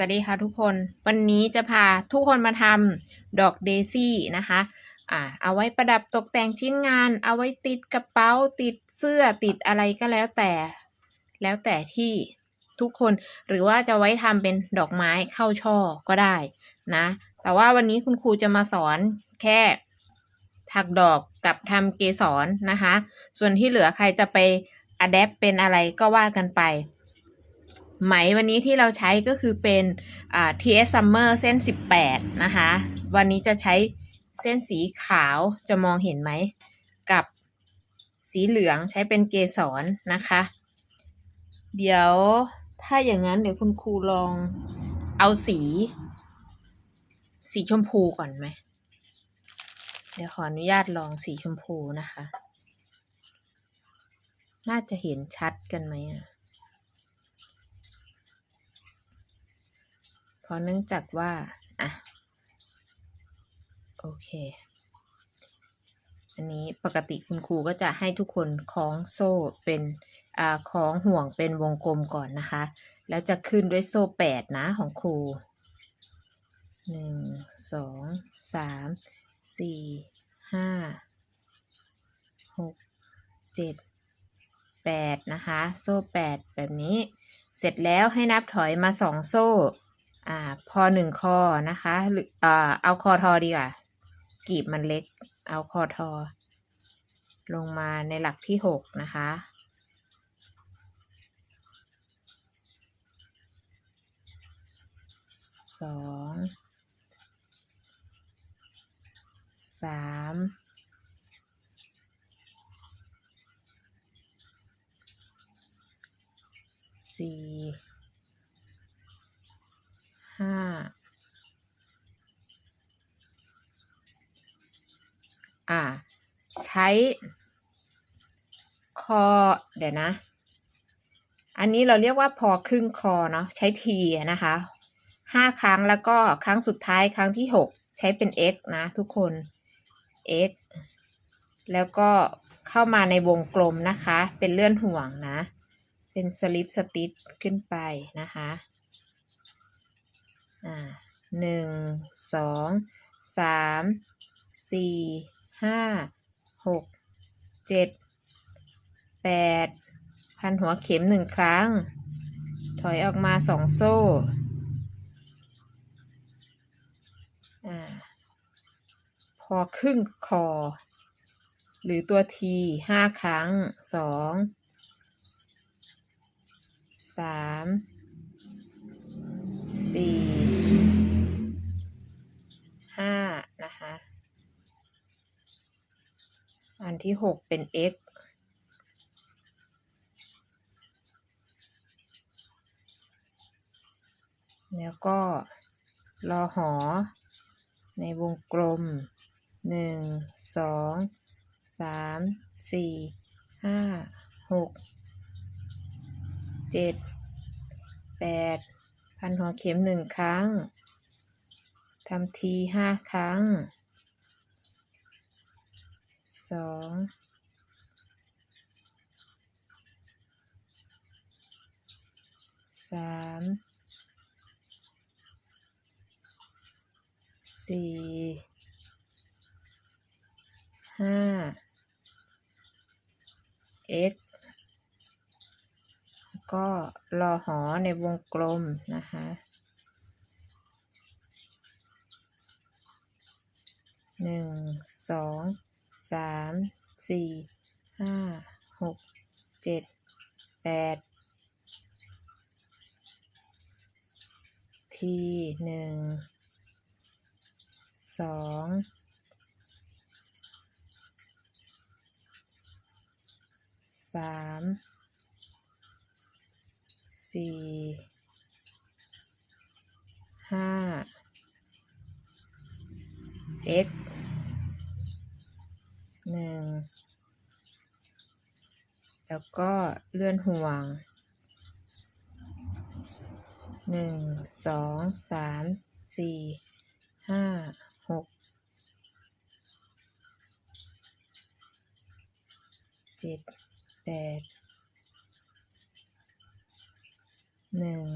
สวัสดีค่ะทุกคน วันนี้จะพาทุกคนมาทำดอกเดซี่นะคะอ่าเอาไว้ประดับตกแต่งชิ้นงาน เอาไว้ติดกระเป๋าติดเสื้อติดอะไรก็แล้วแต่ แล้วแต่ที่ทุกคนหรือว่าจะไว้ทำเป็นดอกไม้เข้าช่อก็ได้นะ แต่ว่าวันนี้คุณครูจะมาสอนแค่ถักดอกกับทำเกสรนะคะ ส่วนที่เหลือใครจะไปอัดแอปเป็นอะไรก็ว่ากันไป ไหมวันนี้ที่เราใช้ก็คือเป็น TS Summer เส้น 18 นะคะ วันนี้จะใช้เส้นสีขาวจะมองเห็นไหม กับสีเหลืองใช้เป็นเกสรนะคะ เดี๋ยวถ้าอย่างนั้นเดี๋ยวคุณครูลองเอาสี สีชมพูก่อนไหม เดี๋ยวขออนุญาตลองสีชมพูนะคะ น่าจะเห็นชัดกันไหมอะ เพราะเนื่องจากว่า อะ โอเค อันนี้ปกติคุณครูก็จะให้ทุกคนคล้องโซ่เป็นอ่าคล้องห่วงเป็นวงกลมก่อนนะคะ แล้วจะขึ้นด้วยโซ่แปดนะของครูหนึ่งสองสามสี่ห้าหกเจ็ดแปดนะคะ โซ่แปดแบบนี้ เสร็จแล้วให้นับถอยมาสองโซ่ อ่า พอหนึ่งคอนะคะหรืออ่าเอาคอทอดีกว่ากีบมันเล็ก เอาคอทอ ลงมาในหลักที่หกนะคะ สอง สาม สี่ ห้า อ่า ใช้ คอ เดี๋ยวนะ อันนี้เราเรียกว่าพอครึ่งคอเนาะใช้ทีนะคะห้าครั้งแล้วก็ครั้งสุดท้ายครั้งที่หกใช้เป็น x นะ ทุกคน x แล้วก็เข้ามาในวงกลมนะคะ เป็นเลื่อนห่วงนะ เป็นสลิปสติทขึ้นไปนะคะอ่าหนึ่งสองสามสี่ห้า หกเจ็ดแปดพันหัวเข็มหนึ่งครั้ง ถอยออกมาสองโซ่อ่าพอครึ่งคอ หรือตัวทีห้าครั้งสองสาม ที่หกเป็น x แล้วก็รอหอ ในวงกลมหนึ่งสองสามสี่ห้าหกเจ็ดแปดพันหัวเข็มหนึ่งครั้งทำทีห้าครั้ง สองสามสี่ห้า x ก็รอหอในวงกลมนะคะหนึ่งสอง สามสี่ห้าหกเจ็ดแปดทีหนึ่งสองสามสี่ห้า x หนึ่งแล้วก็เลื่อนห่วงหนึ่งสองสามสี่ห้าหกเจ็ดแปดหนึ่ง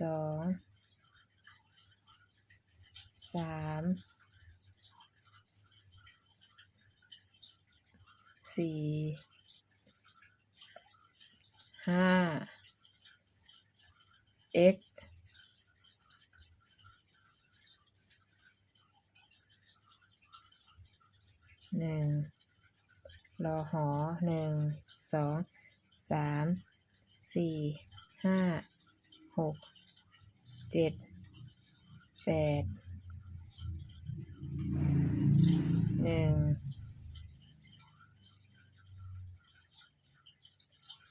สองสาม สี่ห้า x หนึ่งรอหอหนึ่งสองสามสี่ห้าหกเจ็ดแปดหนึ่ง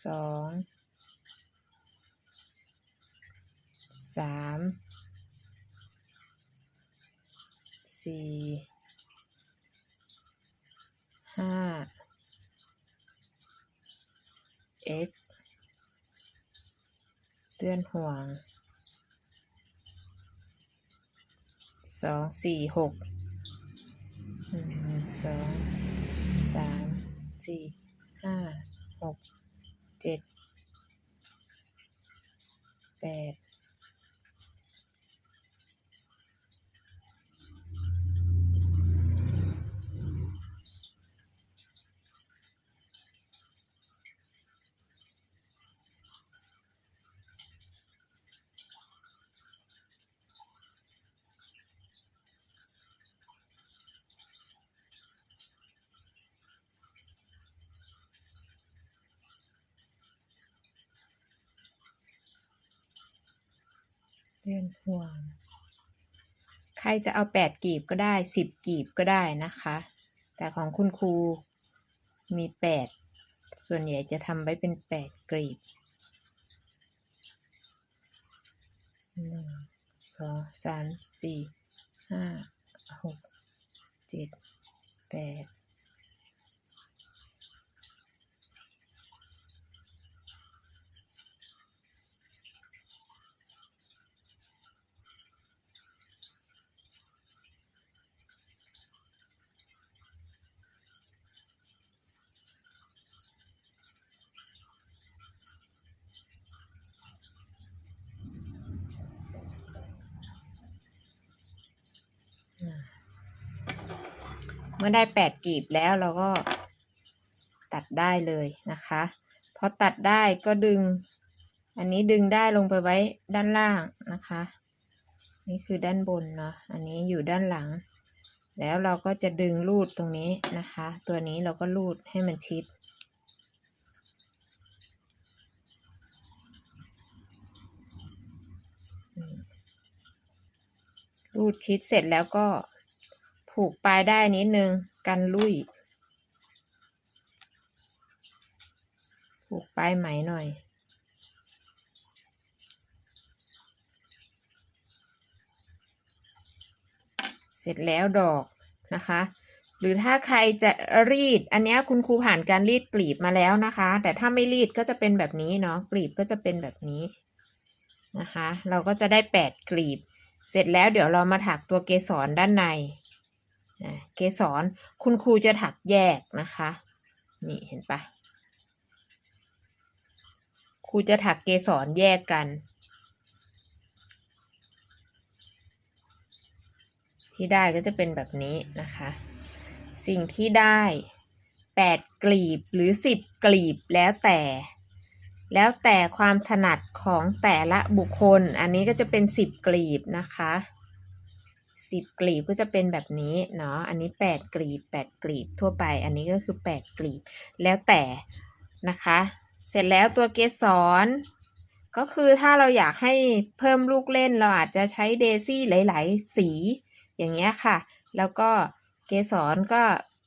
สองสามสี่ห้า x เตือนห่วงสองสี่หกหนึ่งสองสามสี่ห้าหกเจ็ดแปด เตือนห่วง ใครจะเอาแปดกีบก็ได้สิบกีบก็ได้นะคะ แต่ของคุณครูมีแปดส่วนใหญ่จะทำไว้เป็นแปดกลีบหนึ่งสองสามสี่ห้าหกเจ็ดแปด เมื่อได้แปดกีบแล้วเราก็ตัดได้เลยนะคะพอตัดได้ก็ดึง อันนี้ดึงได้ลงไปไว้ด้านล่างนะคะ นี่คือด้านบนเนาะอันนี้อยู่ด้านหลัง แล้วเราก็จะดึงรูดตรงนี้นะคะ ตัวนี้เราก็รูดให้มันชิด รูดชิดเสร็จแล้วก็ผูกปลายได้นิดนึงกันลุยผูกปลายไหมหน่อย เสร็จแล้วดอกนะคะ หรือถ้าใครจะรีด อันนี้คุณครูผ่านการรีดกลีบมาแล้วนะคะ แต่ถ้าไม่รีดก็จะเป็นแบบนี้เนาะกลีบก็จะเป็นแบบนี้นะคะ เราก็จะได้แปดกลีบ เสร็จแล้วเดี๋ยวเรามาถักตัวเกสรด้านในเกสรคุณครูจะถักแยกนะคะ นี่เห็นปะครูจะถักเกสรแยกกัน ที่ได้ก็จะเป็นแบบนี้นะคะ สิ่งที่ได้แปดกลีบหรือสิบกลีบแล้วแต่ แล้วแต่ความถนัดของแต่ละบุคคล อันนี้ก็จะเป็นสิบกลีบนะคะสิบกลีบก็จะเป็นแบบนี้เนาะ อันนี้แปดกลีบแปดกลีบทั่วไป อันนี้ก็คือแปดกลีบ แล้วแต่นะคะ เสร็จแล้วตัวเกสรก็คือถ้าเราอยากให้เพิ่มลูกเล่นเราอาจจะใช้เดซี่หลาย ๆ สีอย่างเงี้ยค่ะ แล้วก็เกสรก็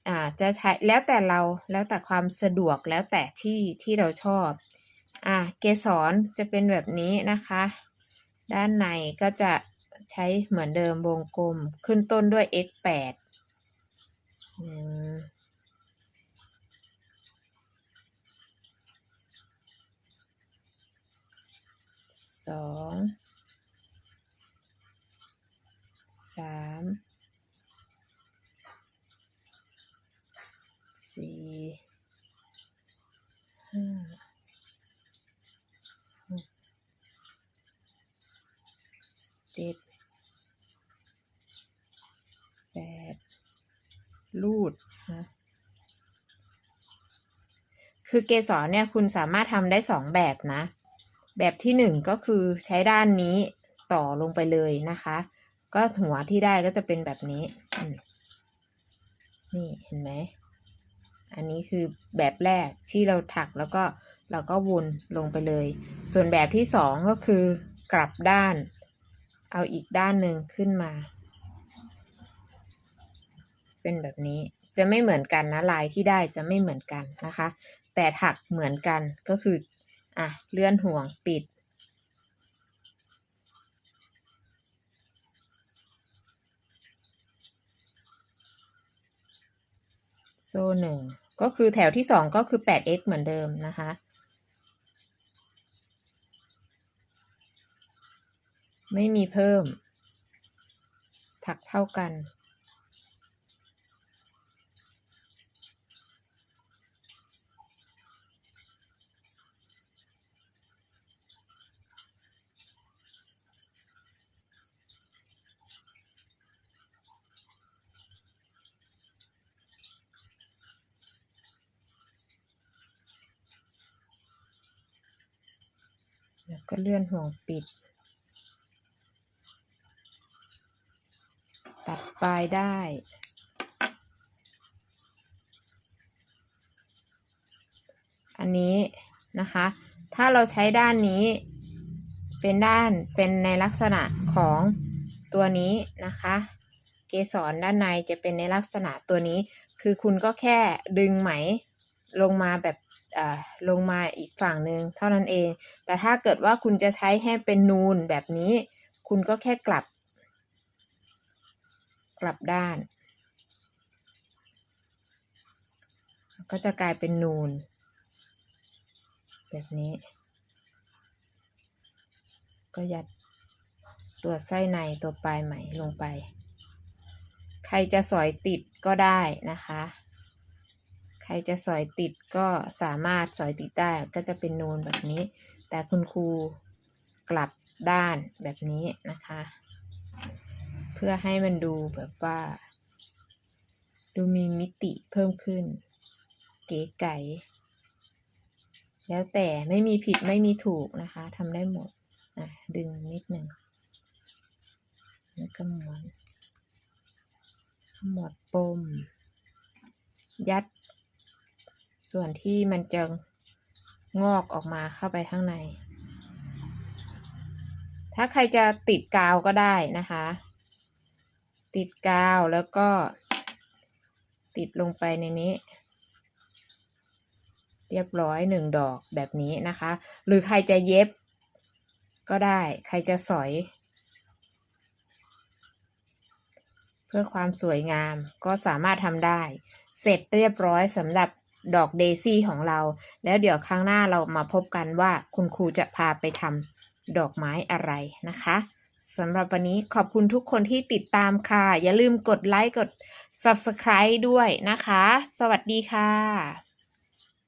อาจะใช้แล้วแต่เราแล้วแต่ความสะดวกแล้วแต่ที่ที่เราชอบ อ่าเกสรจะเป็นแบบนี้นะคะ ด้านในก็จะใช้เหมือนเดิมวงกลมขึ้นต้นด้วย x แปดสองสามสี่ เจ็ดแปดรูดนะคือเกสรเนี่ยคุณสามารถทำได้สองแบบนะ แบบที่หนึ่งก็คือใช้ด้านนี้ต่อลงไปเลยนะคะ ก็หัวที่ได้ก็จะเป็นแบบนี้ นี่เห็นไหม อันนี้คือแบบแรกที่เราถักแล้วก็เราก็วนลงไปเลย ส่วนแบบที่สองก็คือกลับด้าน เอาอีกด้านหนึ่งขึ้นมา เป็นแบบนี้จะไม่เหมือนกันนะลายที่ได้จะไม่เหมือนกันนะคะ แต่ถักเหมือนกันก็คืออะเลื่อนห่วงปิด โซ่หนึ่งก็คือแถวที่สองก็คือ 8x เหมือนเดิมนะคะ ไม่มีเพิ่ม ถักเท่ากัน แล้วก็เลื่อนห่วงปิด ตัด ปลายได้ อันนี้นะคะ ถ้าเราใช้ด้านนี้ เป็นด้านเป็นในลักษณะของตัวนี้นะคะ เกสรด้านในจะเป็นในลักษณะตัวนี้ คือคุณก็แค่ดึงไหมลงมาแบบอ่าลงมาอีกฝั่งหนึ่งเท่านั้นเอง แต่ถ้าเกิดว่าคุณจะใช้ให้เป็นนูนแบบนี้ คุณก็แค่กลับ กลับด้าน ก็จะกลายเป็นนูน แบบนี้ ก็ยัดตัวไส้ในตัวปลายไหมลงไป ใครจะสอยติดก็ได้นะคะ ใครจะสอยติดก็สามารถสอยติดได้ก็จะเป็นนูนแบบนี้ แต่คุณครูกลับด้านแบบนี้นะคะ เพื่อให้มันดูแบบว่า ดูมีมิติเพิ่มขึ้น เก๋ไก๋แล้วแต่ไม่มีผิดไม่มีถูกนะคะทำได้หมดอะดึงนิดหนึ่งแล้วก็หม้วนขมดปม ยัด ส่วนที่มันจะงอกออกมาเข้าไปข้างใน ถ้าใครจะติดกาวก็ได้นะคะ ติดกาวแล้วก็ ติดลงไปในนี้ เรียบร้อยหนึ่งดอกแบบนี้นะคะ หรือใครจะเย็บ ก็ได้ใครจะสอย เพื่อความสวยงามก็สามารถทำได้ เสร็จเรียบร้อยสำหรับดอกเดซี่ของเรา แล้วเดี๋ยวครั้งหน้าเรามาพบกันว่าคุณครูจะพาไปทำดอกไม้อะไรนะคะ สำหรับวันนี้ขอบคุณทุกคนที่ติดตามค่ะ อย่าลืมกดไลค์กด Subscribe ด้วยนะคะ สวัสดีค่ะ